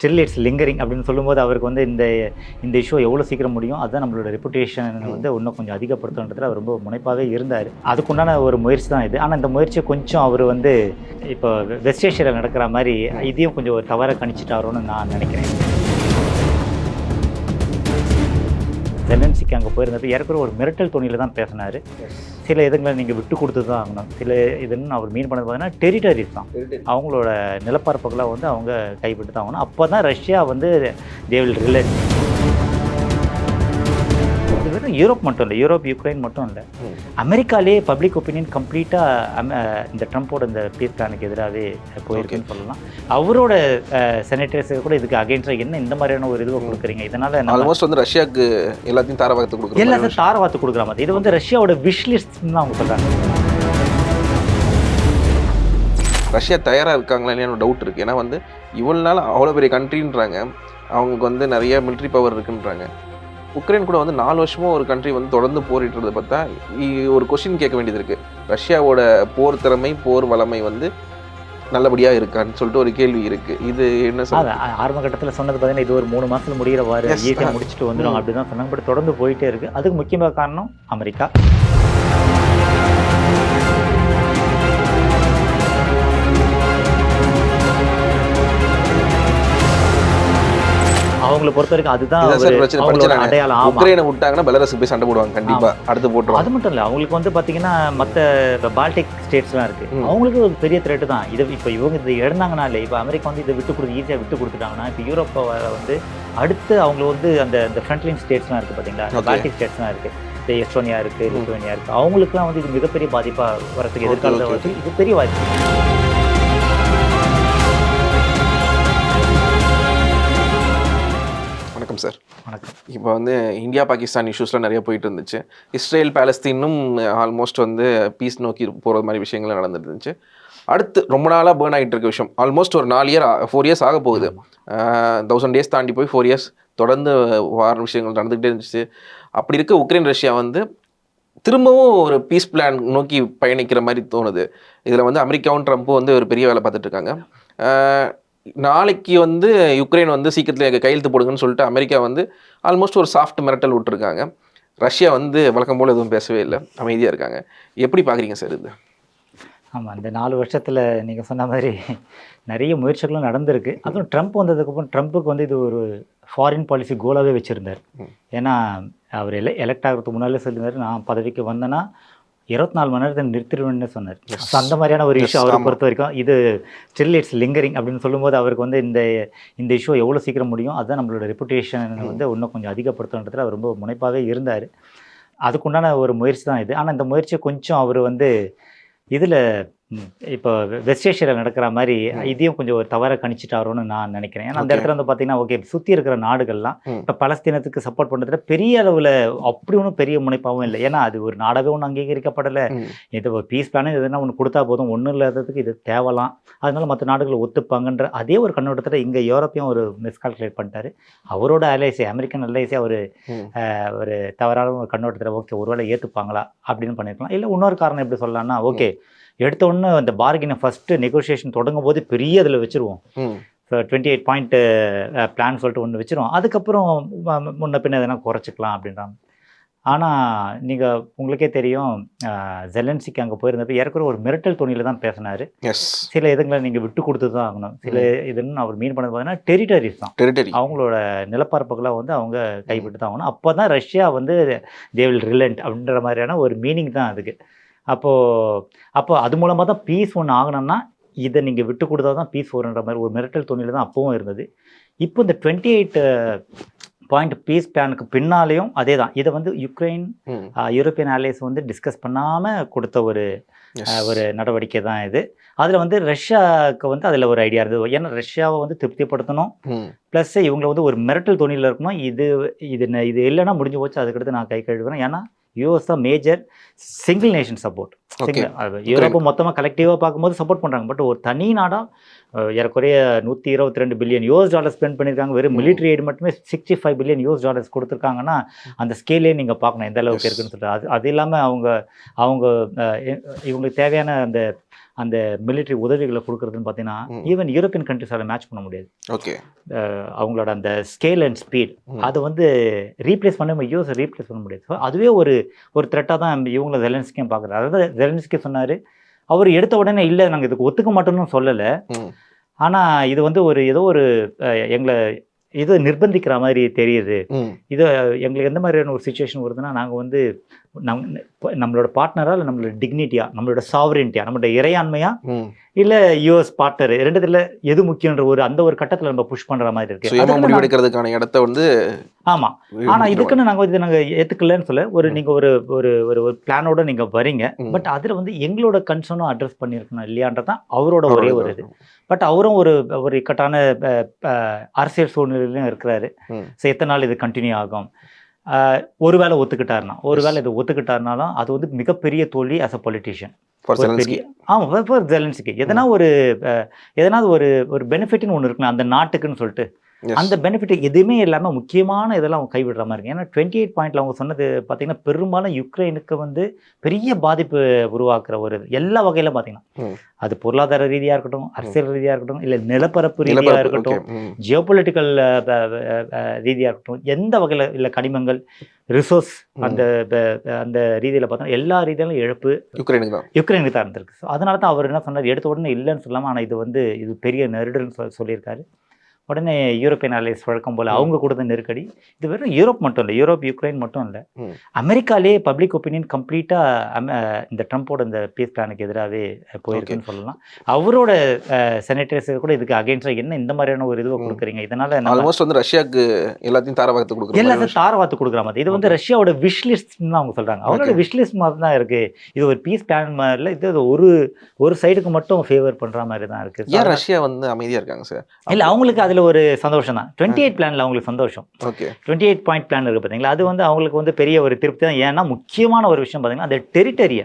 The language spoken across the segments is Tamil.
ஸ்டில் இட்ஸ் லிங்கரிங் அப்படின்னு சொல்லும்போது அவருக்கு வந்து இந்த இந்த இஷ்யூ எவ்வளோ சீக்கிரம் முடியும்? அதுதான் நம்மளோட ரெப்புடேஷன் வந்து இன்னும் கொஞ்சம் அதிகப்படுத்தணுன்றதுல அவர் ரொம்ப முனைப்பாகவே இருந்தார். அதுக்குண்டான ஒரு முயற்சி தான் இது. ஆனால் இந்த முயற்சியை கொஞ்சம் அவர் வந்து இப்போ வெஸ்ட் ஏஷியாவில் நடக்கிற மாதிரி இதையும் கொஞ்சம் ஒரு தவற கணிச்சிட்டாரோன்னு நான் நினைக்கிறேன். ஜெலன்சிக்கு அங்கே போயிருந்தப்ப ஏற்கனவே ஒரு மிரட்டல் துணியில் தான் பேசினார். சில இதுங்களை நீங்கள் விட்டு கொடுத்து தான் ஆகணும். சில இதுன்னு அவர் மீன் பண்ணது பார்த்தீங்கன்னா டெரிட்டரிஸ் தான். அவங்களோட நிலப்பரப்புகளை வந்து அவங்க கைவிட்டு தான் ஆகணும். அப்போ தான் ரஷ்யா வந்து தேவில் ரிலேட் இது வெறும் யூரோப் மட்டும் இல்லை யூரோப் யுக்ரைன் மட்டும் இல்லை. அமெரிக்காலேயே பப்ளிக் ஒப்பீனியன் கம்ப்ளீட்டாக இந்த ட்ரம்ப்போட இந்த பீஸ் பிளானுக்கு எதிராகவே போயிருக்குன்னு சொல்லலாம். அவரோட செனட்டர்ஸ் கூட இதுக்கு அகைன்ஸ்டாக என்ன இந்த மாதிரியான ஒரு இதுவை கொடுக்குறீங்க? இதனால ஆல்மோஸ்ட் வந்து ரஷ்யாவுக்கு எல்லாத்தையும் தாரவாகத்து கொடுக்குற மாதிரி எல்லாத்தையும் தாரவாத்து கொடுக்குற மாதிரி. இது வந்து ரஷ்யாவோட விஷ் லிஸ்ட்னு தான் அவங்க சொல்கிறாங்க ரஷ்யா தயாராக இருக்காங்களா இல்லையான்னு டவுட் இருக்குது ஏன்னா வந்து இவ்வளோ நாள் அவ்வளோ பெரிய கண்ட்ரின்றாங்க அவங்களுக்கு வந்து நிறைய military பவர் இருக்குன்றாங்க. உக்ரைன் கூட வந்து நாலு வருஷமும் ஒரு கண்ட்ரி வந்து தொடர்ந்து போரிட்டுறதை பார்த்தா ஒரு கொஷின் கேட்க வேண்டியது இருக்குது ரஷ்யாவோட போர் திறமை போர் வளமை வந்து நல்லபடியாக இருக்கான்னு சொல்லிட்டு ஒரு கேள்வி இருக்குது இது என்ன சொல்ல ஆரம்ப கட்டத்தில் சொன்னது பார்த்தீங்கன்னா இது ஒரு மூணு மாசத்துல முடிகிற வாரு Yes, ஈஸியாக ஆ. முடிச்சுட்டு வந்துடும். அப்படி தான் சொன்னாங்க. பட் தொடர்ந்து போயிட்டே இருக்கு. அதுக்கு முக்கியமாக காரணம் அமெரிக்கா. அவங்களை பொறுத்த வரைக்கும் அதுதான் அடையாளம். உக்ரைனை விட்டாங்கன்னா பெலரஸுக்கு போய் சண்டை போடுவாங்க கண்டிப்பாக அடுத்து போட்டுருவாங்க அது மட்டும் இல்லை அவங்களுக்கு வந்து பார்த்தீங்கன்னா மற்ற பால்டிக் ஸ்டேட்ஸ்லாம் இருக்கு. அவங்களுக்கு ஒரு பெரிய த்ரெட்டு தான். இது இப்போ இவங்க இது இழந்தாங்கன்னா இல்லை இப்போ அமெரிக்கா வந்து இதை விட்டு கொடுத்து ஈஸியாக விட்டு கொடுத்துட்டாங்கன்னா இப்போ யூரோப்பை வந்து அடுத்து அவங்க வந்து அந்த இந்த ஃப்ரண்ட்லைன் ஸ்டேட்ஸ்லாம் இருக்குது பார்த்தீங்களா. பால்டிக் ஸ்டேட்ஸ்லாம் இருக்குது இந்த எஸ்டோனியா இருக்குது. லித்துவேனியா இருக்குது அவங்களுக்குலாம் வந்து இது மிகப்பெரிய பாதிப்பாக வரதுக்கு எதிர்காலத்தில் வரதுக்கு இது பெரிய வாய்ப்பு. வணக்கம். இப்போ வந்து இந்தியா பாகிஸ்தான் இஷ்யூஸ்லாம் நிறைய போயிட்டு இருந்துச்சு இஸ்ரேல் பாலஸ்தீனும் ஆல்மோஸ்ட் வந்து பீஸ் நோக்கி போகிற மாதிரி விஷயங்கள்லாம் நடந்துட்டு இருந்துச்சு அடுத்து ரொம்ப நாளாக பேர்ன் ஆகிட்டு இருக்க விஷயம். ஆல்மோஸ்ட் ஒரு நாலு இயர் ஃபோர் இயர்ஸ் ஆக போகுது. தௌசண்ட் டேஸ் தாண்டி போய் ஃபோர் இயர்ஸ் தொடர்ந்து வார விஷயங்கள் நடந்துகிட்டே இருந்துச்சு. அப்படி இருக்க உக்ரைன் ரஷ்யா வந்து திரும்பவும் ஒரு பீஸ் பிளான் நோக்கி பயணிக்கிற மாதிரி தோணுது. இதில் வந்து அமெரிக்காவும் ட்ரம்ப்பும் வந்து ஒரு பெரிய வேலை ஆஹ் நாளைக்கு வந்து யுக்ரைன் வந்து சீக்கிரத்தில் எங்கள் கையெழுத்து போடுங்கன்னு சொல்லிட்டு அமெரிக்கா வந்து ஆல்மோஸ்ட் ஒரு சாஃப்ட் மிரட்டல் விட்டுருக்காங்க. ரஷ்யா வந்து வழக்கம் போல் எதுவும் பேசவே இல்லை. அமைதியாக இருக்காங்க. எப்படி பார்க்குறீங்க சார் இது? ஆமாம் இந்த நாலு வருஷத்தில் நீங்கள் சொன்ன மாதிரி நிறைய முயற்சிகளும் நடந்திருக்கு. அதுவும் ட்ரம்ப் வந்ததுக்கப்புறம் ட்ரம்ப்புக்கு வந்து இது ஒரு ஃபாரின் பாலிசி கோலாகவே வச்சுருந்தார். ஏன்னா அவர் எல எலெக்ட் ஆகிறதுக்கு முன்னாலே சொல்லியிருந்தார் நான் பதவிக்கு வந்தேன்னா இருபத்தி நாலு மணி நேரத்தை நிறுத்திடுவேன்னு சொன்னார். So, அந்த மாதிரியான ஒரு இஷ்யூ அவரை. பொறுத்த வரைக்கும் இது ஸ்டில் இட்ஸ் லிங்கரிங் அப்படின்னு சொல்லும்போது அவருக்கு வந்து இந்த இந்த இஷ்யூ எவ்வளோ சீக்கிரம் முடியும் அதுதான் நம்மளோட ரெப்புடேஷன் வந்து இன்னும் கொஞ்சம் அதிகப்படுத்தணுன்றதுல அவர் ரொம்ப முனைப்பாகவே இருந்தார் அதுக்குண்டான ஒரு முயற்சி தான் இது ஆனால் இந்த முயற்சியை கொஞ்சம் அவர் வந்து இதில் இப்போ வெஸ்ட் ஏஷியாவில் நடக்கிற மாதிரி. இதையும் கொஞ்சம் ஒரு தவற கணிச்சிட்டாரோன்னு நான் நினைக்கிறேன் ஏன்னா அந்த. இடத்துல வந்து பார்த்தீங்கன்னா ஓகே சுற்றி இருக்கிற நாடுகள்லாம். இப்போ பலஸ்தீனத்துக்கு சப்போர்ட் பண்ணுறதுல பெரிய அளவில் அப்படி ஒன்றும் பெரிய முனைப்பாகவும் இல்லை ஏன்னா அது ஒரு நாடாகவே ஒன்றும் அங்கீகரிக்கப்படலை. இது பீஸ் பிளான் எதுனா ஒன்று கொடுத்தா போதும் ஒன்றும் இல்லாததுக்கு இது தேவலாம் அதனால மற்ற நாடுகள் ஒத்துப்பாங்கன்ற அதே ஒரு கண்ணோட்டத்தில் இங்கே யூரோப்பையும் ஒரு மிஸ்கால்குலேட் பண்ணிட்டாரு அவரோட அலைசி அமெரிக்கன் அலைசி அவர். ஒரு தவறான ஒரு கண்ணோட்டத்தில் ஓகே ஒருவேளை ஏற்றுப்பாங்களா அப்படின்னு பண்ணியிருக்கலாம் இல்லை இன்னொரு காரணம் எப்படி சொல்லலாம்னா ஓகே எடுத்த உடனே அந்த பார்கினை ஃபஸ்ட்டு நெகோஷியேஷன் தொடங்கும் போது பெரிய அதில் வச்சுருவோம். டுவெண்ட்டி எயிட் பாயிண்ட் பிளான் சொல்லிட்டு ஒன்று வச்சிருவோம். அதுக்கப்புறம் முன்ன பின்ன எதனா குறைச்சிக்கலாம் அப்படின்றாங்க. ஆனால் நீங்கள் உங்களுக்கே தெரியும் ஜெலன்சிக்கு அங்கே போயிருந்தப்ப ஏற்கனவே ஒரு மிரட்டல் துணியில் தான் பேசினார். சில இதுங்களை நீங்கள் விட்டு கொடுத்து தான் ஆகணும். சில இதுன்னு அவர் மீன் பண்ணது பார்த்தீங்கன்னா டெரிட்டரிஸ் தான். டெரிட்டரி அவங்களோட நிலப்பரப்புகளை வந்து அவங்க கைவிட்டு தான் ஆகணும். அப்போ தான் ரஷ்யா வந்து தேவில் ரிலண்ட் அப்படின்ற மாதிரியான ஒரு மீனிங் தான் அதுக்கு. அப்போது அப்போ அது மூலமாக தான் பீஸ் ஒன்று ஆகணும்னா இதை நீங்கள் விட்டு கொடுத்தா தான் பீஸ் வருன்ற மாதிரி ஒரு மிரட்டல் துணியில் தான் அப்பவும் இருந்தது. இப்போ இந்த டுவெண்ட்டி எயிட் பாயிண்ட் பீஸ் பிளானுக்கு பின்னாலேயும் அதே தான். இதை வந்து யுக்ரைன் யூரோப்பியன் அலைஸ் வந்து டிஸ்கஸ் பண்ணாமல் கொடுத்த ஒரு ஒரு நடவடிக்கை தான் இது. அதில் வந்து ரஷ்யாவுக்கு வந்து அதில் ஒரு ஐடியா இருந்தது. ஏன்னா ரஷ்யாவை வந்து திருப்திப்படுத்தணும். ப்ளஸ் இவங்களை வந்து ஒரு மிரட்டல் துணியில் இருக்கணும் இது இது இது இல்லைன்னா முடிஞ்சு போச்சு. அதுக்கடுத்து நான் கை கழுவுறேன். ஏன்னா யூஎஸ் தான் major single nation support okay Europe மொத்தமாக கலெக்டிவாக பார்க்கும்போது சப்போர்ட் பண்ணுறாங்க பட் ஒரு தனி நாடாக ஏறக்குறைய நூற்றி இருபத்தி ரெண்டு பில்லியன் யூஎஸ் டாலர் ஸ்பெண்ட் பண்ணியிருக்காங்க. வெறும். மிலிட்ரி எய்டு மட்டுமே sixty five billion US dollars கொடுத்துருக்காங்கன்னா அந்த ஸ்கேலே நீங்கள் பார்க்கணும் எந்த அளவுக்கு. இருக்குன்னு சொல்லிட்டு. அது அது இல்லாமல் அவங்க அவங்க இவங்களுக்கு தேவையான அந்த அந்த மிலிட்ரி உதவிகளை கொடுக்குறதுன்னு பார்த்தீங்கன்னா. ஈவன் யூரோப்பியன் கண்ட்ரிஸால் மேட்ச் பண்ண முடியாது. ஓகே அவங்களோட அந்த ஸ்கேல் அண்ட் ஸ்பீட். அதை வந்து ரீப்ளேஸ் பண்ண யூஎஸ் ரீப்ளேஸ் பண்ண முடியாது. ஸோ அதுவே ஒரு ஒரு த்ரெட்டாக தான் இவங்கள ஜெலன்ஸ்கியும் பார்க்குறாரு. அதாவது ஜெலன்ஸ்கி சொன்னார். அவர் எடுத்த உடனே இல்லை நாங்கள் இதுக்கு ஒத்துக்க மாட்டோம்னு சொல்லலை. ம். ஆனால் இது வந்து ஒரு ஏதோ ஒரு எங்களை இது நிர்பந்திக்கிற மாதிரி தெரியுது. இது எங்களுக்கு எந்த மாதிரியான ஒரு சுச்சுவேஷன் வருதுன்னா நாங்கள் வந்து நம் நம்மளோட பார்ட்னரா இல்லை நம்மளோட டிக்னிட்டியா நம்மளோட சாவரின்ட்டியா நம்மளோட இறையாண்மையா? இல்லை யூஎஸ் பார்ட்னர் ரெண்டுத்துல எது முக்கியன்ற ஒரு அந்த ஒரு கட்டத்தில் நம்ம புஷ் பண்ணுற மாதிரி இருக்கு. சுயமா அதுக்கு முடிவு நான்- எடுக்கிறதுக்கான இடத்த வந்து ஆமா. ஆனா இதுக்குன்னு நாங்க இது நாங்க ஏத்துக்கலன்னு சொல்ல ஒரு ம். நீங்க ஒரு ஒரு ஒரு ஒரு பிளானோட நீங்க வரீங்க. பட் அதுல வந்து எங்களோட கன்சர்னும் அட்ரஸ் பண்ணியிருக்கணும் இல்லையான்றதான் அவரோட ஒரே ஒரு இது. பட் அவரும் ஒரு ஒரு இக்கட்டான அரசியல் சூழ்நிலையிலும் இருக்கிறாரு. ஸோ எத்தனை நாள் இது கண்டினியூ ஆகும்? அஹ், ஒருவேளை ஒத்துக்கிட்டாருனா ஒருவேளை இது ஒத்துக்கிட்டாருனாலும் அது வந்து மிகப்பெரிய தோல்வி ஒரு Zelensky. பெரிய ஆமாம் ஜெலன்ஸ்கி எதனா ஒரு எதனா ஒரு ஒரு பெனிஃபிட்னு ஒன்று இருக்குல்ல அந்த நாட்டுக்குன்னு சொல்லிட்டு. அந்த பெனிஃபிட் எதுவுமே இல்லாமல் முக்கியமான இதெல்லாம் அவங்க கைவிடுற மாதிரி இருக்கு ஏன்னா டுவெண்ட்டி எயிட் பாயிண்ட்ல அவங்க சொன்னது பார்த்தீங்கன்னா பெரும்பாலும் யுக்ரைனுக்கு வந்து பெரிய பாதிப்பு உருவாக்குற ஒரு. எல்லா வகையிலும் பார்த்தீங்கன்னா. அது பொருளாதார ரீதியாக இருக்கட்டும் அரசியல் ரீதியாக இருக்கட்டும் இல்லை நிலப்பரப்பு ரீதியாக இருக்கட்டும் okay. ம். ஜியோ பொலிட்டிக்கல் ரீதியாக இருக்கட்டும் எந்த வகையில் இல்லை கனிமங்கள் ரிசோர்ஸ். அந்த அந்த ரீதியில் பார்த்தோம்னா எல்லா ரீதியிலும் இழப்பு யுக்ரைனுக்கு தான் யுக்ரைனுக்கு தான் இருந்திருக்கு ஸோ அதனால தான் அவர் என்ன சொன்னார் எடுத்த உடனே இல்லைன்னு சொல்லாமல் ஆனால் இது வந்து இது பெரிய நெருடல்னு சொல் சொல்லியிருக்காரு உடனே யூரோப்பியன் அலைஸ் வழக்கம் போல். அவங்க கொடுத்த நெருக்கடி. இது வெறும் யூரோப் மட்டும் இல்லை யூரோப் யுக்ரைன் மட்டும் இல்லை. அமெரிக்காலே பப்ளிக் ஒப்பீனியன் கம்ப்ளீட்டாக இந்த ட்ரம்ப்போட இந்த பீஸ் பிளானுக்கு எதிராகவே போயிருக்குன்னு சொல்லலாம். அவரோட செனட்டர்ஸ் கூட இதுக்கு அகைன்ஸ்டாக என்ன இந்த மாதிரியான ஒரு இதுவை. கொடுக்குறீங்க? இதனால ஆல்மோஸ்ட் வந்து ரஷ்யாக்கு எல்லாத்தையும் தாரவாகத்து கொடுக்குற மாதிரி எல்லாத்தையும் தாரவாத்து கொடுக்குற மாதிரி. இது வந்து. ரஷ்யாவோட விஷலிஸ்ட்னு அவங்க சொல்றாங்க. அவங்களோட Okay. விஷலிஸ்ட் மாதிரி தான் இருக்கு. இது ஒரு பீஸ் பிளான் மாதிரில இது ஒரு ஒரு சைடுக்கு மட்டும் ஃபேவர் பண்ற மாதிரி தான் இருக்கு. So, ஏன் ரஷ்யா வந்து அமைதியா இருக்காங்க சார் இல்ல அவங்களுக்கு அதுல ஒரு சந்தோஷம் தான் டுவெண்ட்டி எயிட் பிளான்ல அவங்களுக்கு சந்தோஷம். Okay. Twenty eight point plan இருக்கு பாத்தீங்களா? அது வந்து அவங்களுக்கு வந்து பெரிய ஒரு திருப்தி தான். ஏன்னா முக்கியமான ஒரு விஷயம் பாத்தீங்கன்னா அந்த டெரிட்டரிய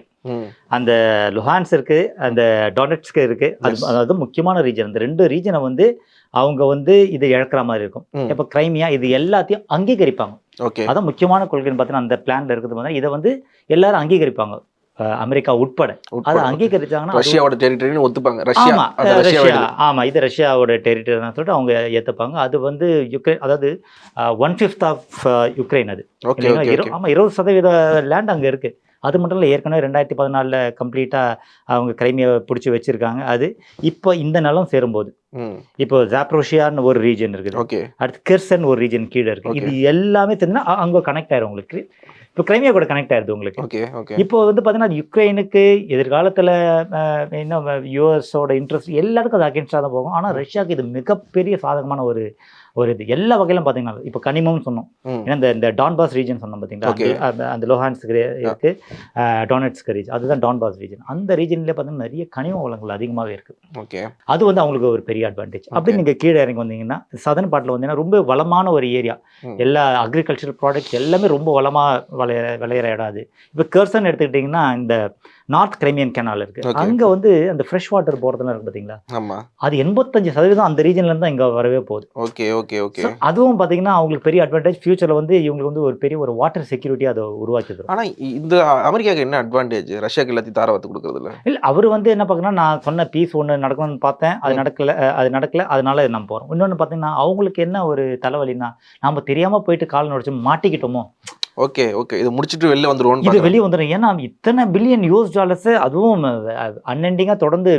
அந்த லுஹான்ஸ் இருக்கு அந்த டொனட்ஸ்க்கு இருக்கு. அது. அதாவது முக்கியமான ரீஜன் அந்த ரெண்டு ரீஜனை வந்து அவங்க வந்து இதை இழக்கிற மாதிரி இருக்கும். இப்போ கிரைமியா இது எல்லாத்தையும் அங்கீகரிப்பாங்க. ஓகே. அதான் முக்கியமான கொள்கைன்னு பார்த்தீங்கன்னா அந்த பிளான்ல இருக்குது பார்த்தீங்கன்னா இதை வந்து எல்லாரும் அங்கீகரிப்பாங்க. அமெரிக்கா உட்பட. அதை அங்கீகரிச்சாங்கன்னா ரஷ்யாவோட டெரிட்டரின்னு ஒத்துப்பாங்க. ரஷ்யா ரஷ்யா ரஷ்யா ஆமா இது ரஷ்யாவோட டெரிட்டரி தான் சொல்லிட்டு அவங்க ஏத்துப்பாங்க. அது வந்து யுக்ரைன் அதாவது ஒன் ஃபிஃப்த் ஆஃப் யுக்ரைன் அது. ஓகே இல்லைங்களா? ஓகே. இரு- ஓகே ஆமா இருபது சதவீத லேண்ட் அங்க இருக்கு. அது மட்டும் இல்லை ஏற்கனவே ரெண்டாயிரத்தி பதினாலில் கம்ப்ளீட்டாக அவங்க கிரைமியை பிடிச்சி வச்சிருக்காங்க. அது இப்போ இந்த நிலம் சேரும்போது. இப்போ ஜாப்ரோஷியான்னு ஒரு ரீஜன் இருக்குது. அடுத்து கிர்சன் ஒரு ரீஜன் கீழே இருக்கு. இது எல்லாமே தெரிஞ்சுன்னா அங்க கனெக்ட் ஆயிரும் உங்களுக்கு. இப்போ கிரைமியா கூட கனெக்ட் ஆயிருது உங்களுக்கு. Okay okay. இப்போ வந்து பார்த்தீங்கன்னா யுக்ரைனுக்கு எதிர்காலத்தில் இன்னும் யூஎஸோட இன்ட்ரெஸ்ட் எல்லாருக்கும் அது அகேன்ஸ்டாக தான் போகும். ஆனால் ரஷ்யாவுக்கு இது மிகப்பெரிய சாதகமான ஒரு ஒரு இது எல்லா வகையிலும் பார்த்தீங்கன்னா இப்போ கனிமம்னு சொன்னோம். ஏன்னா இந்த இந்த டான்பாஸ் ரீஜன் சொன்னோம் பார்த்தீங்களா. அந்த- அந்த- லோஹான்ஸ்க்கு இருக்கு. டானட்ஸ்க்கு ரீஜன் அதுதான் டான்பாஸ் ரீஜன் அந்த ரீஜன்லேயே பார்த்தீங்கன்னா நிறைய கனிம வளங்கள் அதிகமாகவே இருக்கு. ஓகே. அது வந்து அவங்களுக்கு ஒரு பெரிய அட்வான்டேஜ் அப்படி. நீங்கள் கீழே இறங்கி வந்தீங்கன்னா சதன் பாட்டில் வந்தீங்கன்னா ரொம்ப வளமான ஒரு ஏரியா. எல்லா அக்ரிகல்ச்சரல் ப்ராடக்ட்ஸ் எல்லாமே ரொம்ப வளமாக விளைய விளையிற இடம் அது. இப்போ கர்சன் எடுத்துக்கிட்டிங்கன்னா இந்த நார்த் கிரைமியன் கெனால் இருக்கு. அங்கே வந்து அந்த ஃப்ரெஷ் வாட்டர் போகிறதுலாம் இருக்கு பார்த்தீங்களா ஆமா. அது எண்பத்தஞ்சு சதவீதம் அந்த ரீஜன்லேருந்து தான் இங்கே வரவே போகுது. ஓகே ஓகே ஓகே அதுவும் பார்த்தீங்கன்னா அவங்களுக்கு பெரிய அட்வான்டேஜ் ஃபியூச்சரில் வந்து இவங்களுக்கு வந்து ஒரு பெரிய ஒரு வாட்டர் செக்யூரிட்டி அதை உருவாக்கி தரும். ஆனா இந்த அமெரிக்காக்கு என்ன அட்வான்டேஜ் ரஷ்யாக்கு எல்லாத்தையும் தாரவாத்து கொடுக்கறதுல? இல்லை அவர் வந்து என்ன பார்க்கணும்னா நான் சொன்ன பீஸ் ஒன்று நடக்கணும்னு பார்த்தேன். அது. நடக்கல அது நடக்கல. அதனால நம்ம போகிறோம் இன்னொன்று பார்த்தீங்கன்னா அவங்களுக்கு என்ன ஒரு தலைவலின்னா நம்ம தெரியாமல் போயிட்டு கால் நுழைச்சு மாட்டிக்கிட்டோமோ ஓகே ஓகே. இது முடிச்சிட்டு வெளில வந்துருவோம் இது வெளியே வந்துடும் ஏன்னா இத்தனை பில்லியன் யூஎஸ் டாலர்ஸ் அதுவும் அன்எண்டிங்காக தொடர்ந்து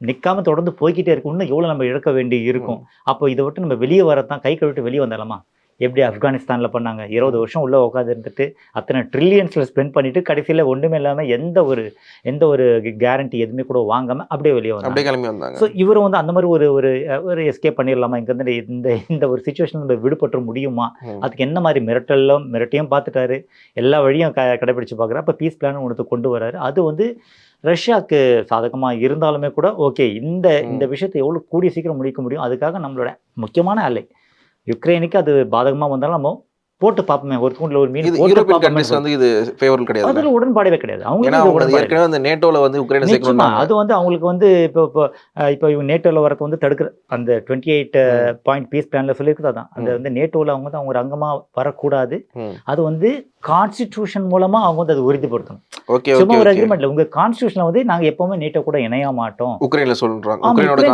நிற்காம தொடர்ந்து போய்க்கிட்டே இருக்கு இன்னும் எவ்வளோ நம்ம இழக்க வேண்டி இருக்கும். அப்போ இதை விட்டு நம்ம வெளியே வரத்தான் கை கழுவிட்டு வெளியே வந்துடலாமா எப்படி ஆப்கானிஸ்தானில் பண்ணாங்க? இருபது வருஷம் உள்ளே உட்காந்து இருந்துட்டு அத்தனை ட்ரில்லியன்ஸில் ஸ்பெண்ட் பண்ணிட்டு கடைசியில் ஒன்றுமே இல்லாமல் எந்த ஒரு எந்த ஒரு கேரண்டி எதுவுமே கூட வாங்காமல் அப்படியே வெளியே வந்தாங்க. அப்படியே கிளம்பி வந்தாங்க. ஸோ இவரும் வந்து அந்த மாதிரி ஒரு ஒரு ஒரு எஸ்கேப் பண்ணிடலாமா? இங்கேருந்து இந்த இந்த ஒரு சுச்சுவேஷன் நம்ம விடுபட்டு முடியுமா. அதுக்கு என்ன மாதிரி மிரட்டலும் மிரட்டியும் பார்த்துட்டாரு. எல்லா வழியும் க கடைபிடிச்சு பார்க்குற அப்போ பீஸ் பிளான் ஒன்று கொண்டு வராரு. அது வந்து ரஷ்யாவுக்கு சாதகமாக இருந்தாலுமே கூட ஓகே இந்த இந்த விஷயத்தை எவ்வளோ கூடிய சீக்கிரம் முடிக்க முடியும்? அதுக்காக நம்மளோட முக்கியமான அலை யுக்ரைனுக்கு அது பாதகமாக வந்தாலும் நம்ம போட்டு பார்ப்போமே ஒரு தூண்டில் ஒரு மீன் வந்து இது ஃபேவரல் கிடையாது அதுல உடன்பாடவே கிடையாது. அவங்க ஏற்கனவே அந்த நேட்டோல வந்து உக்ரைனை சேர்க்கணும் அது வந்து அவங்களுக்கு வந்து இப்போ இப்போ இப்போ இவங்க நேட்டோல வரது வந்து தடுக்கிற அந்த டுவெண்ட்டி எயிட் பாயிண்ட் பீஸ் பிளான்ல சொல்லியிருக்கிறது அதான். அந்த. வந்து நேட்டோல அவங்க வந்து அவங்க ஒரு அங்கமா வரக்கூடாது. அது வந்து கான்ஸ்டிடியூஷன் மூலமா அவங்க வந்து அதை உறுதிப்படுத்தணும். ஓகே சும்மா ஒரு அக்ரிமெண்ட்ல உங்க கான்ஸ்டியூஷன்ல வந்து நாங்க எப்பவுமே நேட்டோ கூட இணைய மாட்டோம். உக்ரைன்ல சொல்றாங்க. உக்ரைனோட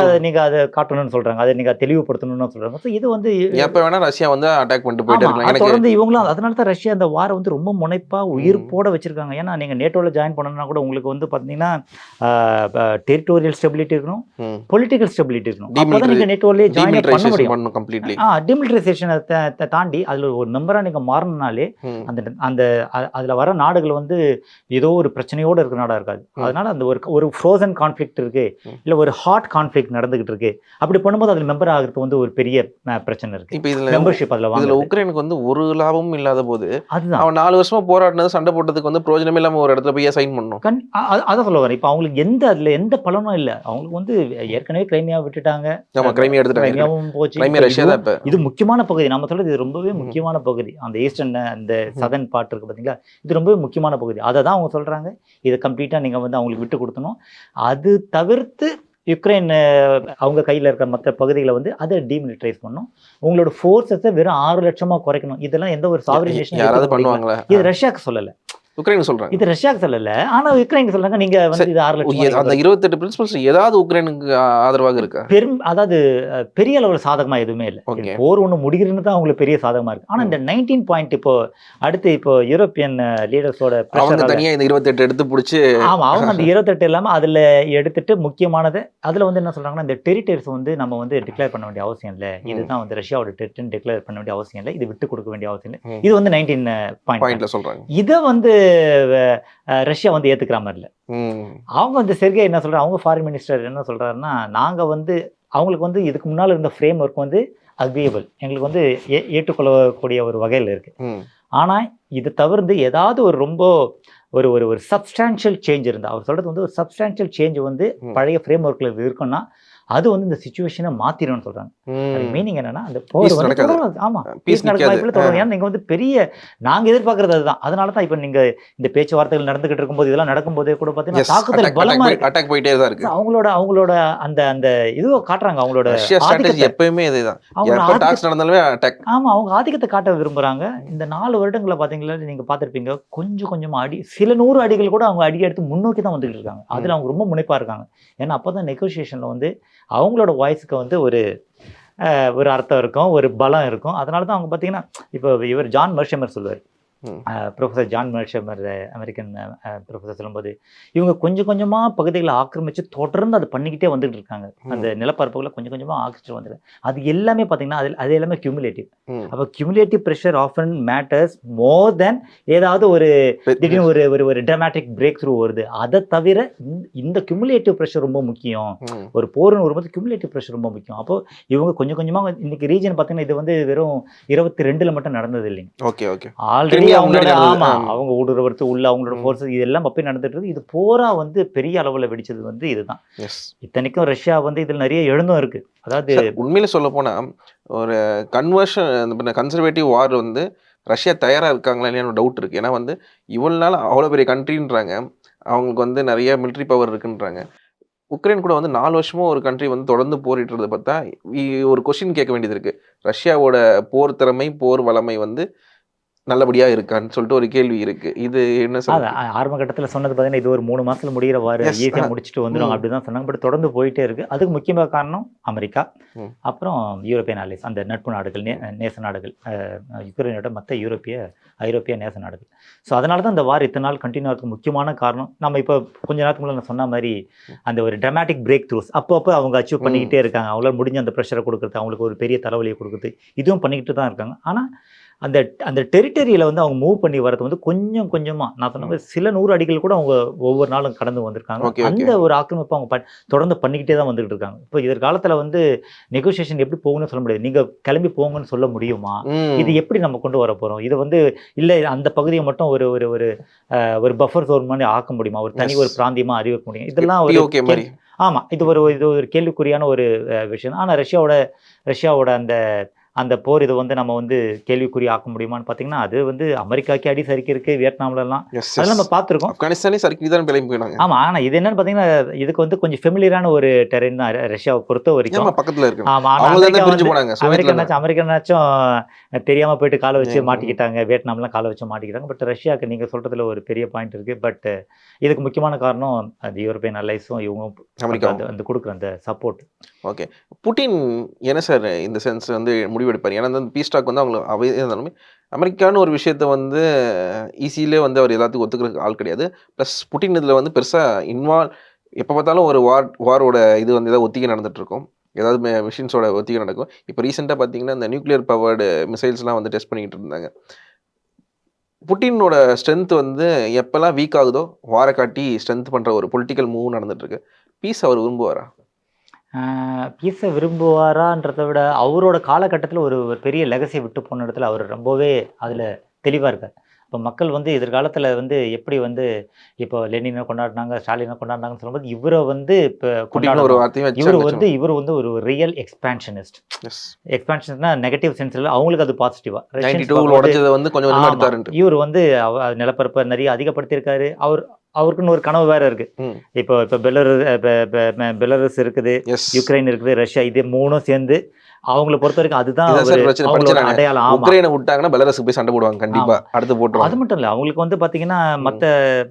அதை நீங்க அதை காட்டணும்னு சொல்றாங்க. அதை நீங்க தெளிவுபடுத்தணும்னு சொல்றாங்க. இது வந்து எப்ப வேணா ரஷ்யா வந்து அட்டாக் பண்ணிட்டு போயிட்டு இருக்கலாம். தொடர்ந்து இவங்களும் அதனால தான் ரஷ்யா அந்த வாரை வந்து ரொம்ப முனைப்பா ம். உயிர்ப்போட வச்சிருக்காங்க. ஏன்னா நீங்க நேட்டோல ஜாயின் பண்ணணும்னா கூட உங்களுக்கு வந்து பாத்தீங்கன்னா டெரிட்டோரியல் ஸ்டெபிலிட்டி இருக்கணும். பொலிட்டிக்கல் ஸ்டெபிலிட்டி இருக்கணும். அப்பதான் நீங்க நேட்டோலயே ஜாயின் பண்ண முடியும். கம்ப்ளீட்லி ஆ டிமிலிட்டரைசேஷனை தாண்டி அதுல ஒரு மெம்பரா நீங்க மாறினாலே அந்த அந்த அதுல வர நாடுகள் வந்து ஏதோ ஒரு பிரச்சனையோட இருக்கிற நாடா இருக்காது. அதனால அந்த ஒரு ஒரு ஃப்ரோசன் கான்ஃப்ளிக்ட் இருக்கு. இல்ல ஒரு ஹாட் கான்ஃப்ளிக்ட் நடந்துகிட்டு இருக்கு அப்படி பண்ணும்போது அதுல மெம்பர் ஆகிறது வந்து ஒரு பெரிய பிரச்சனை இருக்கு. மெம்பர்ஷிப் அதுல வாங்க உக்ரைனுக்கு வந்து ஒரு லாபமும் இல்லாத போது அதுதான். அவன் நாலு வருஷமா போராடினது சண்டை போட்டதுக்கு வந்து பிரயோஜனமே இல்லாம ஒரு இடத்துல போய் சைன் பண்ணணும். கண் அ- அ- அதான் சொல்ல வரேன். இப்போ அவங்களுக்கு எந்த அதுல எந்த பலனும் இல்ல. அவங்களுக்கு வந்து ஏற்கனவே கிரைமியா விட்டுட்டாங்க. ஆமா கிரைமியா எடுத்துட்டாங்க. போச்சு. கிரைமியா ரஷ்யா தான் இப்ப. இது முக்கியமான பகுதி. நம்ம சொல்றது இது ரொம்பவே. முக்கியமான பகுதி. அந்த ஈஸ்டர்ன் அந்த சதன் பார்ட் இருக்கு பாத்தீங்களா? இது ரொம்பவே முக்கியமான பகுதி. அதை தான் அவங்க சொல்றாங்க. இதை கம்ப்ளீட்டா நீங்க வந்து அவங்களுக்கு விட்டு கொடுத்தணும். அது தவிர்த்து யுக்ரைன் அவங்க கையில இருக்க மற்ற பகுதிகளை வந்து அதை டீமிலிட்டரைஸ் பண்ணும். உங்களோட ஃபோர்ஸஸை வெறும் ஆறு லட்சமா குறைக்கணும். இதெல்லாம் எந்த ஒரு சாவரின் நேஷன் யாராவது பண்ணுவாங்களா. இது ரஷ்யாக்கு சொல்லல. உக்ரைன் சொல்றாங்க. இது ரஷ்யாக்கு சொல்லல. ஆனா யுக்ரைனுக்கு சொல்றாங்க நீங்க வந்து இது ஆறு லட்சம் அந்த இருபத்தெட்டு பிரின்சிபல்ஸ் ஏதாவது உக்ரைனுக்கு ஆதரவாக இருக்கா? பெரும் அதாவது பெரிய அளவில் சாதகமா எதுவுமே இல்லை. போர் ஒன்று முடிகிறதுன்னு தான் அவங்களுக்கு பெரிய சாதகமா இருக்கு. ஆனா இந்த நைன்டீன் பாயிண்ட் இப்போ அடுத்து இப்போ யூரோப்பியன் லீடர்ஸோட அவங்க தனியா இந்த இருபத்தெட்டு எடுத்து பிடிச்சி ஆமா அவங்க அந்த இருபத்தெட்டு இல்லாம அதுல எடுத்துட்டு முக்கியமானது அதுல வந்து என்ன சொல்றாங்கன்னா இந்த டெரிட்டரிஸ் வந்து நம்ம வந்து டிக்ளேர் பண்ண வேண்டிய அவசியம் இல்லை. இதுதான் வந்து ரஷ்யாவோட டெரிட்டரி டிக்ளேர் பண்ண வேண்டிய அவசியம் இல்லை. இது விட்டு கொடுக்க வேண்டிய அவசியம் இல்லை. இது வந்து நைன்டீன் பாயிண்ட் சொல்றாங்க. இதை வந்து ரஷ்யா வந்து ஏத்துக்கிற மாதிரி இல்லை. அவங்க வந்து செர்கே என்ன சொல்றாங்க அவங்க ஃபாரின் மினிஸ்டர் என்ன சொல்றாருன்னா நாங்க வந்து அவங்களுக்கு வந்து இதுக்கு முன்னால் இருந்த ஃப்ரேம் ஒர்க் வந்து அக்ரியபிள் எங்களுக்கு வந்து ஏ- ஏற்றுக்கொள்ளக்கூடிய ஒரு வகையில் இருக்கு ம். ஆனா இது தவிர்த்து ஏதாவது ஒரு ரொம்ப ஒரு ஒரு ஒரு சப்ஸ்டான்ஷியல் சேஞ்ச் இருந்தா அவர் சொல்றது வந்து ஒரு சப்ஸ்டான்ஷியல் சேஞ்ச் வந்து. பழைய ஃப்ரேம் ஒர்க்ல இருக்குன்னா அது வந்து இந்த சுச்சுவேஷனை மாத்திரும்னு சொல்றாங்க. அது. மீனிங் என்னன்னா அந்த போர் வந்து. ஆமா பீஸ் நடக்க. வாய்ப்புல தொடரும். ஏன்னா நீங்க வந்து பெரிய நாங்க எதிர்பார்க்கறது அதுதான். அதனால தான் இப்ப நீங்க இந்த பேச்சுவார்த்தைகள் நடந்துகிட்டு இருக்கும்போது இதெல்லாம் நடக்கும்போதே கூட Yes, பாத்தீங்கன்னா தாக்குதல் பலமா attack போயிட்டே தான் இருக்கு. அவங்களோட அவங்களோட அந்த அந்த இதுவை காட்டுறாங்க அவங்களோட ஸ்ட்ராட்டஜி எப்பயுமே இதுதான். டாக்ஸ் நடந்தாலுமே அட்டாக் ஆமா அவங்க ஆதிக்கத்தை காட்ட விரும்புறாங்க. இந்த நாலு வருடங்களை பாத்தீங்களா நீங்க பார்த்திருப்பீங்க கொஞ்சம் கொஞ்சமா அடி சில நூறு அடிகள் கூட அவங்க அடி எடுத்து முன்னோக்கி தான் வந்துட்டு இருக்காங்க. அதுல அவங்க ரொம்ப முனைப்பா இருக்காங்க. ஏன்னா அப்பதான் நெகோசியேஷன்ல வந்து அவங்களோட வாய்ஸ்க்கு வந்து ஒரு ஒரு அர்த்தம் இருக்கும் ஒரு பலம் இருக்கும். அதனால தான் அவங்க பார்த்தீங்கன்னா இப்போ இவர் ஜான் மர்ஷமர் சொல்லுவார் professor John Mearsheimer American professor சொல்லும்போது இவங்க கொஞ்சம் கொஞ்சமா பகுதிகளை ஆக்கிரமிச்சு தொடர்ந்து அதை பண்ணிக்கிட்டே வந்துட்டு இருக்காங்க. அந்த நிலப்பரப்புகளை கொஞ்சம் கொஞ்சமா ஆக்கிரமிச்சு வந்துட்டு அது எல்லாமே பார்த்தீங்கன்னா அது அது எல்லாமே கியூமுலேட்டிவ். அப்போ cumulative pressure often matters more then ஏதாவது ஒரு திடீர்னு ஒரு ஒரு ஒரு ட்ராமாட்டிக் பிரேக் த்ரூ வருது. அதை தவிர இந்த- கியூமுலேட்டிவ் ப்ரெஷர் ரொம்ப முக்கியம். ஒரு போர்னு வரும்போது கியூமுலேட்டிவ் ப்ரெஷர் ரொம்ப முக்கியம். அப்போ இவங்க கொஞ்சம் கொஞ்சமா இன்னைக்கு ரீஜன் பார்த்தீங்கன்னா இது வந்து வெறும் இருபத்தி ரெண்டுல மட்டும் நடந்தது இல்லைங்க. Okay okay. ஆல்ரெடி அவங்களோட. ஆமா. அவங்க ஊடுருவறது உள்ள அவங்களோட. ஃபோர்ஸஸ் இது எல்லாம் அப்பயே நடந்துட்டு இருக்கு இது போரா வந்து பெரிய அளவுல வெடிச்சது வந்து இதுதான். இத்தனைக்கும் ரஷ்யா வந்து இதுல நிறைய எழுந்தும் இருக்கு. அதாவது உண்மையில சொல்ல போனா ஒரு கன்வர்ஷன் கன்சர்வேட்டிவ் வார் வந்து ரஷ்யா தயாரா இருக்காங்களா இல்லையான்னு டவுட் இருக்கு. ஏன்னா வந்து இவ்வளவு நாள் அவ்வளோ பெரிய கண்ட்ரின்றாங்க அவங்களுக்கு வந்து நிறைய military பவர் இருக்குன்றாங்க. உக்ரைன் கூட வந்து நாலு வருஷமா ஒரு கண்ட்ரி வந்து தொடர்ந்து போரிட்டுறத பார்த்தா ஒரு கொஸ்டின் கேட்க வேண்டியது இருக்கு. ரஷ்யாவோட போர் திறமை போர் வளமை வந்து நல்லபடியா இருக்கான்னு சொல்லிட்டு ஒரு கேள்வி இருக்கு. இது என்ன ஆ- ஆரம்ப கட்டத்துல சொன்னது பார்த்தீங்கன்னா இது ஒரு மூணு மாசத்துல முடிகிற வாரு Yes, ஈஸியா ஆ. முடிச்சுட்டு வந்துடும் ம். அப்படிதான் சொன்னாங்க. பட் தொடர்ந்து போயிட்டே இருக்கு. அதுக்கு முக்கியமான காரணம் அமெரிக்கா. அப்புறம் யூரோப்பியன் ஆலிஸ் அந்த நட்பு நாடுகள் நே- நேச நாடுகள் யுக்ரைனோட மற்ற யூரோப்பிய ஐரோப்பிய நேச நாடுகள். ஸோ அதனால தான் இந்த வார் இத்தனை நாள் கண்டினியூ ஆகிறதுக்கு முக்கியமான காரணம். நம்ம இப்போ கொஞ்ச நேரத்துக்கு முன்னாடி நான் சொன்ன மாதிரி அந்த ஒரு ட்ராமாட்டிக் பிரேக் த்ரூஸ் அப்பப்போ அவங்க அச்சீவ் பண்ணிக்கிட்டே இருக்காங்க. அவங்களால முடிஞ்ச அந்த ப்ரெஷரை கொடுக்குறது அவங்களுக்கு ஒரு பெரிய தலைவலியை கொடுக்குறது இதுவும் பண்ணிக்கிட்டு தான் இருக்காங்க. ஆனால் அந்த அந்த டெரிட்டரியில் வந்து அவங்க மூவ் பண்ணி வரது வந்து கொஞ்சம் கொஞ்சமாக நான் சொன்ன சில நூறு அடிகள் கூட அவங்க ஒவ்வொரு நாளும் கடந்து வந்திருக்காங்க. அந்த ஒரு ஆக்கிரமிப்பை அவங்க தொடர்ந்து பண்ணிக்கிட்டே தான் வந்துகிட்டு இருக்காங்க. இப்போ எதிர்காலத்தில் வந்து நெகோசியேஷன் எப்படி போகும்னு சொல்ல முடியாது. நீங்கள் கிளம்பி போங்கன்னு சொல்ல முடியுமா. இது எப்படி நம்ம கொண்டு வர போறோம்? இது வந்து இல்ல அந்த பகுதியை மட்டும் ஒரு ஒரு ஒரு ஒரு பஃபர் ஜோன் மாதிரி ஆக்க முடியுமா? ஒரு தனி. ஒரு பிராந்தியமா அறிவிக்க முடியும்? இதெல்லாம் ஒரு POK மாதிரி? கேள்வி- ஆமா இது ஒரு இது ஒரு கேள்விக்குறியான ஒரு விஷயம் ஆனா ரஷ்யாவோட ரஷ்யாவோட அந்த அந்த போர் இதை வந்து நம்ம வந்து கேள்விக்குறி ஆக்க முடியுமான்னு பார்த்தீங்கன்னா அது வந்து அமெரிக்காக்கு அடி சரிக்கிருக்கு வியட்நாம்லலாம். எஸ் அதெல்லாம் நம்ம பார்த்துருக்கோம். ஆப்கானிஸ்தானே சறுக்கி தான் கிளம்பி போயினாங்க ஆமா ஆனா இது என்னன்னு பார்த்தீங்கன்னா இதுக்கு வந்து கொஞ்சம் ஃபெமிலியரான ஒரு டெரெயின் தான். ரஷ்யாவை பொறுத்த வரைக்கும். பக்கத்துல இருக்கு? ஆமா ஆனா அவங்க தான் அமெரிக்கா பிரிஞ்சு வந்து- போனாங்க சோவியத்ல அமெரிக்கனாச்சும் அமெரிக்கனாச்சும் தெரியாம போயிட்டு காலை வச்சு. மாட்டிக்கிட்டாங்க. வியட்நாம்லாம் காலை வச்சு மாட்டிக்கிட்டாங்க. பட் ரஷ்யாவுக்கு நீங்க சொல்றதுல ஒரு பெரிய பாயிண்ட் இருக்கு. பட் இதுக்கு முக்கியமான காரணம் அந்த யூரோப்பியன் அலைஸும் இவங்க அந்த கொடுக்குற அந்த சப்போர்ட் ஓகே. புட்டின் என்ன சார் இந்த சென்ஸ் வந்து முடிவெடுப்பார். ஏன்னா அந்த பீஸ் டாக் வந்து அவங்க அவை இருந்தாலுமே அமெரிக்கான்னு ஒரு விஷயத்த வந்து ஈஸியிலே வந்து அவர் எல்லாத்துக்கும் ஒத்துக்கிற ஆள் கிடையாது. ப்ளஸ் புட்டின் இதில் வந்து பெருசாக இன்வால்வ் எப்போ பார்த்தாலும் ஒரு வார் வாரோட இது வந்து ஏதாவது ஒத்திகை நடந்துகிட்ருக்கும் ஏதாவது மிஷின்ஸோட ஒத்திகை நடக்கும். இப்போ ரீசெண்டாக பார்த்தீங்கன்னா இந்த நியூக்ளியர் பவர்டு மிசைல்ஸ்லாம் வந்து டெஸ்ட் பண்ணிக்கிட்டு இருந்தாங்க. புட்டினோட ஸ்ட்ரென்த் வந்து எப்போல்லாம் வீக் ஆகுதோ வாரை காட்டி ஸ்ட்ரென்த் பண்ணுற ஒரு பொலிட்டிக்கல் மூவ் நடந்துட்டுருக்கு. பீஸ் அவர் விரும்புவாரா? பீஸை விரும்புவாரான்றதை விட அவரோட காலகட்டத்தில் ஒரு ஒரு பெரிய லெகசியை விட்டு போன இடத்துல அவர் ரொம்பவே அதில் தெளிவாக இருக்கார். இப்போ மக்கள் வந்து எதிர்காலத்தில் வந்து எப்படி வந்து இப்போ லெனினை கொண்டாடினாங்க ஸ்டாலினை கொண்டாடினாங்கன்னு சொல்லும்போது இவரை வந்து இப்போ இவர் வந்து இவர் வந்து ஒரு ரியல் எக்ஸ்பான்ஷனிஸ்ட் எஸ் எக்ஸ்பான்ஷன்ஸ்னா நெகட்டிவ் சென்ஸ்ல அவங்களுக்கு அது பாசிட்டிவா நைன்டி டூவில் உடச்சதை வந்து கொஞ்சம் கொஞ்சமாக எடுத்தாருன்ட்டு இவர் வந்து நிலப்பரப்பை நிறைய அதிகப்படுத்தியிருக்காரு. அவர் அவருக்குன்னு ஒரு கனவு வேற இருக்கு. இப்போ இப்போ பெலரு பெலரஸ் இருக்குது யுக்ரைன் இருக்குது ரஷ்யா இது மூணும் சேர்ந்து அவங்கள பொறுத்த வரைக்கும் அதுதான். அடையாளம். ஆமா. விட்டாங்கன்னா பெலரஸுக்கு போய் சண்டை போடுவாங்க கண்டிப்பா. அடுத்து அது போட்டுருவாங்க மட்டும் இல்ல அவங்களுக்கு வந்து பாத்தீங்கன்னா மத்த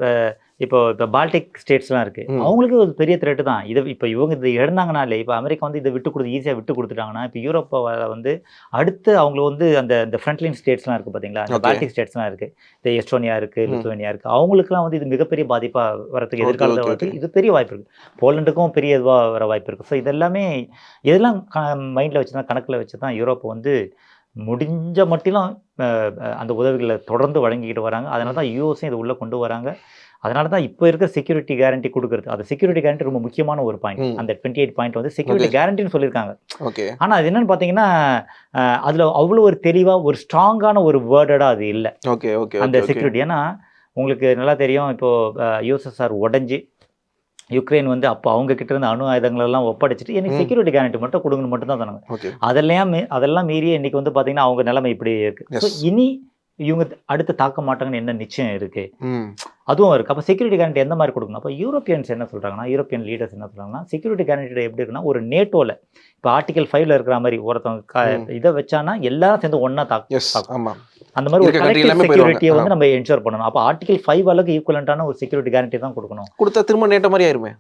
அஹ், இப்போ இப்போ பால்டிக் ஸ்டேட்ஸ்லாம் இருக்கு. அவங்களுக்கு ஒரு பெரிய த்ரெட் தான். இது இப்போ இவங்க இது இழந்தாங்கனாலே இப்போ அமெரிக்கா வந்து இதை விட்டு கொடுத்து ஈஸியாக விட்டு கொடுத்துட்டாங்கன்னா இப்போ யூரோப்பை வந்து அடுத்து அவங்க வந்து அந்த இந்த ஃப்ரண்ட்லைன் ஸ்டேட்ஸ்லாம் இருக்கு பாத்தீங்களா? அந்த. பால்டிக் ஸ்டேட்ஸ்லாம் இருக்கு. இந்த எஸ்டோனியா இருக்கு. லித்துவேனியா இருக்கு. அவங்களுக்குலாம் வந்து இது மிகப்பெரிய பாதிப்பா வரதுக்கு Okay, எதிர்காலத்தில் வரதுக்கு இது பெரிய வாய்ப்பு இருக்கு. போலண்டுக்கும் பெரிய இதுவாக வர வாய்ப்பு இருக்கு. ஸோ இதெல்லாமே இதெல்லாம் மைண்டில் வச்சு தான் கணக்கில் வச்சு தான் யூரோப் வந்து முடிஞ்ச மட்டிலும் அந்த உதவிகளை தொடர்ந்து வழங்கிக்கிட்டு வராங்க. அதனால தான் யூஎஸும் இது உள்ளே கொண்டு வராங்க. அதனால தான் இப்போ இருக்கிற செக்யூரிட்டி கேரண்டி கொடுக்குறது. அது செக்யூரிட்டி கேரண்டி ரொம்ப முக்கியமான ஒரு பாயிண்ட். அந்த டுவெண்ட்டி எயிட் பாயிண்ட் வந்து செக்யூரிட்டி கேரண்டின்னு சொல்லியிருக்காங்க. ஓகே ஆனால் அது என்னன்னு பார்த்தீங்கன்னா அதுல அவ்வளோ ஒரு தெளிவாக ஒரு ஸ்ட்ராங்கான ஒரு வேர்டடாக அது இல்லை. ஓகே ஓகே அந்த செக்யூரிட்டி ஏன்னா உங்களுக்கு நல்லா தெரியும் இப்போ யூஎஸ்எஸ்ஆர் உடஞ்சி யுக்ரைன் வந்து அப்போ அவங்க கிட்ட இருந்த அணு ஆயுதங்கள் எல்லாம் ஒப்படைச்சிட்டு எனக்கு. செக்யூரிட்டி கேரண்டி மட்டும் கொடுங்கன்னு மட்டும் தான் சொன்னாங்க அதெல்லாம் அதெல்லாம் மீறி இன்னைக்கு வந்து பாத்தீங்கன்னா அவங்க நிலைமை இப்படி இருக்கு. இனி இவங்க அடுத்து தாக்க மாட்டாங்கன்னு என்ன நிச்சயம் இருக்கு? அதுவும் இருக்கு. அப்போ செக்யூரிட்டி கேரண்டி எந்த மாதிரி கொடுக்கணும்? அப்போ யூரோப்பியன்ஸ் என்ன சொல்றாங்கன்னா யூரோப்பியன் லீடர்ஸ் என்ன சொல்றாங்கன்னா செக்யூரிட்டி கேரண்டி எப்படி இருக்குன்னா ஒரு நேட்டோல இப்போ ஆர்டிகல் ஃபைவ்ல இருக்கிற மாதிரி ஒருத்தவங்க. இதை வச்சானா எல்லாரும் சேர்ந்து ஒண்ணா தாக்கும். அந்த மாதிரி ஒரு கலெக்டிவ். செக்யூரிட்டியை வந்து நம்ம என்ஷூர் பண்ணணும். அப்போ ஆர்டிகல் ஃபைவ் அளவுக்கு ஈக்குவலண்டான ஒரு செக்யூரிட்டி கேரண்டி தான் கொடுக்கணும். கொடுத்தா திரும்ப நேட்ட மாதிரி ஆயிருமே.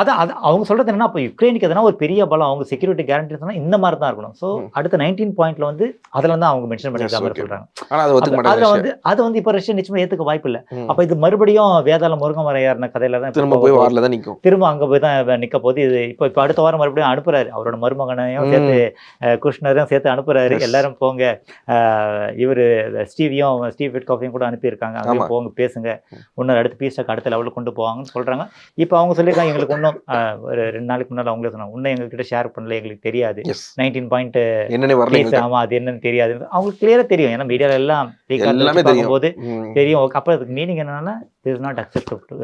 அதான் அது அவங்க சொல்றது என்னன்னா அப்போ யுக்ரைனுக்கு எதனா ஒரு பெரிய பலம் அவங்க செக்யூரிட்டி கேரண்டி சொன்னா இந்த மாதிரி தான் இருக்கணும் ஸோ. அடுத்த நைன்டீன் பாயிண்ட்ல வந்து அதுல தான் அவங்க மென்ஷன் okay. சொல்றாங்க. அதுல வந்து அது வந்து இப்ப ரஷ்யா நிச்சயமா ஏத்துக்க வாய்ப்பு இல்ல. அப்ப இது மறுபடியும் வேதாள முருகன் மறையாருன கதையில தான் இப்ப திரும்ப போய். வார்ல தான் நிக்கும். திரும்ப அங்க போய் தான் நிக்க போகுது. இது இப்போ இப்போ அடுத்த வாரம் மறுபடியும் அனுப்புறாரு. அவரோட மருமகனையும் சேர்த்து குஷ்னரும் சேர்த்து அனுப்புறாரு. எல்லாரும் போங்க. இவரு ஸ்டீவியும் ஸ்டீவ் விட்காஃபையும் கூட அனுப்பியிருக்காங்க. அங்கே போங்க பேசுங்க. இன்னொரு அடுத்து பீஸ்டாக் அடுத்த லெவலுக்கு கொண்டு போவாங்கன்னு சொல்றாங்க. இப்போ அவங்க சொல்லியிருக்காங்க எங்களுக்கு அஹ், ஒரு ரெண்டு நாளைக்கு முன்னாடி அவங்களே சொன்னாங்க. இன்னும் எங்ககிட்ட ஷேர் பண்ணல எங்களுக்கு தெரியாது. நைன்டீன் பாயிண்ட் என்னன்னே வரல ப்ளீஸ் எங்களுக்கு. ஆமா அது என்னன்னு தெரியாது. அவங்களுக்கு கிளியரா தெரியும். ஏன்னா மீடியால எல்லாம் தெரியும். ம். தெரியும். Okay, அப்ப அதுக்கு மீனிங் என்னன்னா இஸ் நாட் அக்செப்டபிள்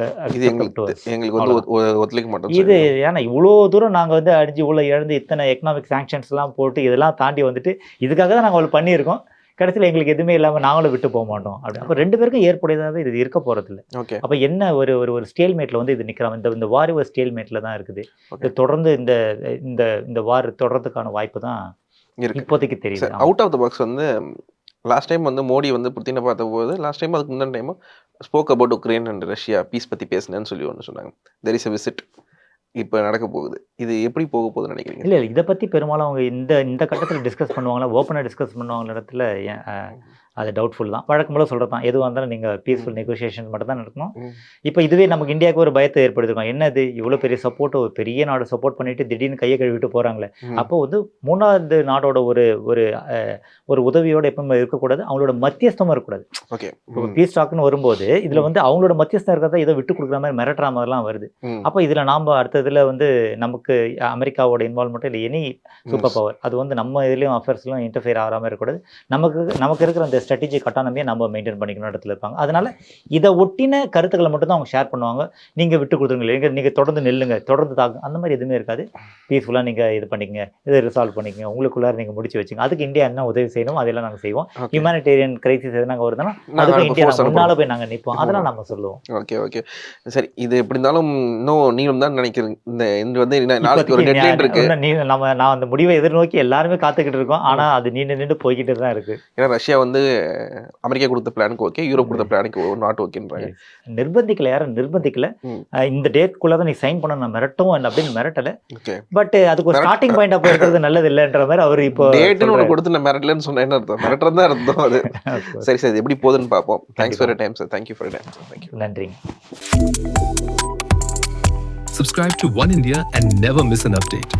இது ஏன்னா இவ்வளோ தூரம் நாங்க வந்து அடிஞ்சு இவ்வளோ இழந்து இத்தனை எக்கனாமிக் சாங்ஷன்ஸ் எல்லாம் போட்டு இதெல்லாம் தாண்டி வந்துட்டு இதுக்காக தான் நாங்க அவ்வளோ பண்ணியிருக்கோம். கடைசியில் எங்களுக்கு எதுவுமே இல்லாம நாங்களும் விட்டு போக மாட்டோம். அப்படி. அப்போ ரெண்டு பேருக்கும் ஏற்புடையதாகவே இது இருக்க போறது இல்ல ஓகே. அப்ப என்ன ஒரு ஒரு ஒரு ஸ்டேல்மேட்ல வந்து இது நிக்கிறோம் இந்த இந்த வார் ஒரு ஸ்டேல்மேட்ல தான் இருக்குது. இது தொடர்ந்து இந்த இந்த இந்த வார் தொடர்றதுக்கான வாய்ப்பு தான் இப்போதைக்கு தெரியுது. ஆமா. அவுட் ஆஃப் த பாக்ஸ் வந்து லாஸ்ட் டைம் வந்து மோடி வந்து புத்தினை பார்த்த போது லாஸ்ட் டைம் அதுக்கு முந்தின time spoke about Ukraine and Russia peace பத்தி பேசினேன்னு சொல்லி ஒன்று சொன்னாங்க. தெர் இஸ் அ விசிட் இப்போ நடக்க போகுது. இது எப்படி போக போகுதுன்னு நினைக்கிறீங்க? இல்ல இல்ல. இதை பத்தி பெரும்பாலும் அவங்க இந்த இந்த கட்டத்துல டிஸ்கஸ் பண்ணுவாங்களா? ஓப்பனாக டிஸ்கஸ் பண்ணுவாங்கள? இடத்துல அது டவுட்ஃபுல் தான். வழக்கம் போல சொல்றது தான். எதுவாக இருந்தாலும் நீங்க பீஸ்ஃபுல் நெகோசியேஷன் மட்டும் தான் நடக்கணும். ம். இப்போ இதுவே நமக்கு இந்தியாவுக்கு ஒரு பயத்தை ஏற்படுத்திருக்கோம். என்னது? இவ்வளவு பெரிய சப்போர்ட் ஒரு பெரிய நாடு சப்போர்ட் பண்ணிட்டு திடீர்னு கையை கழுவிட்டு போறாங்களே. ம். அப்போ வந்து மூணாவது நாடோட ஒரு ஒரு ஒரு உதவியோட எப்பவுமே இருக்கக்கூடாது. அவங்களோட மத்தியஸ்தமும் இருக்கக்கூடாது. ஓகே. பீஸ் டாக்னு வரும்போது இதுல வந்து அவங்களோட மத்தியஸ்தம் இருக்கிறத இதை விட்டு கொடுக்குற மாதிரி மிரட்டுற மாதிரிலாம் வருது. அப்போ இதுல நாம அடுத்ததுல வந்து நமக்கு அமெரிக்காவோட இன்வால்மெண்ட் இல்லை எனி சூப்பர் பவர் அது வந்து நம்ம இதுலயும் அஃபேர்ஸ்லாம் இன்டர்ஃபியர் ஆகாம இருக்கக்கூடாது. நமக்கு நமக்கு இருக்கிற அந்த ஸ்ட்ராட்டஜிக் அட்டானமியை நம்ம மெயின்டைன் பண்ணிக்கணும் இடத்துல இருப்பாங்க. அதனால இதை ஒட்டின கருத்துக்களை மட்டும் தான் அவங்க ஷேர் பண்ணுவாங்க. நீங்கள் விட்டு கொடுத்துருங்க. நீங்கள் நீங்கள் தொடர்ந்து நில்லுங்க. தொடர்ந்து தாக்கு. அந்த மாதிரி எதுவுமே இருக்காது. பீஸ்ஃபுல்லாக நீங்கள் இது பண்ணிக்கங்க. இதை ரிசால்வ் பண்ணிக்கங்க. உங்களுக்குள்ளார நீங்கள் முடிச்சு வச்சுங்க அதுக்கு இந்தியா என்ன உதவி செய்யணும் அதெல்லாம் நாங்கள் செய்வோம். ஹியூமானிட்டேரியன் கிரைசிஸ் எதுனா நாங்கள் வருதுன்னா அதுக்கு இந்தியா. முன்னால போய் நாங்கள் நிற்போம் அதெல்லாம் நம்ம சொல்லுவோம். ஓகே ஓகே சரி இது எப்படி இருந்தாலும் இன்னும் நீங்களும் தான் நினைக்கிறீங்க. இந்த இது வந்து நாளைக்கு ஒரு டெட்லைன் இருக்கு. நம்ம நான் அந்த முடிவை எதிர்நோக்கி எல்லாருமே காத்துக்கிட்டு இருக்கோம். ஆனா அது நீண்டு நின்று போய்கிட்டு தான் இருக்கு. ஏன்னா ரஷ்யா வந்து அமெரிக்கா கொடுத்த பிளானுக்கு ஓகே யூரோப் கொடுத்த பிளானுக்கு நாட் ஓகேன்றாங்க நிர்பந்திக்கல யாரும் நிர்பந்திக்கல. இந்த டேட்குள்ள தான் நீ சைன் பண்ண நான் மிரட்டவும் இல்லை அப்படின்னு மிரட்டல. பட் அதுக்கு ஒரு ஸ்டார்டிங் பாயிண்ட் அப்போ இருக்கிறது நல்லது இல்லைன்ற மாதிரி அவர் இப்போ டேட்னு ஒன்று கொடுத்து நான் மிரட்டலன்னு சொன்னா என்ன அர்த்தம்? மிரட்டுறது தான் அர்த்தம் அது. சரி சரி எப்படி போகுதுன்னு பார்ப்போம். Thanks for time sir thank you for time sir thank you நன்றிங்க. Subscribe to One India and never miss an update.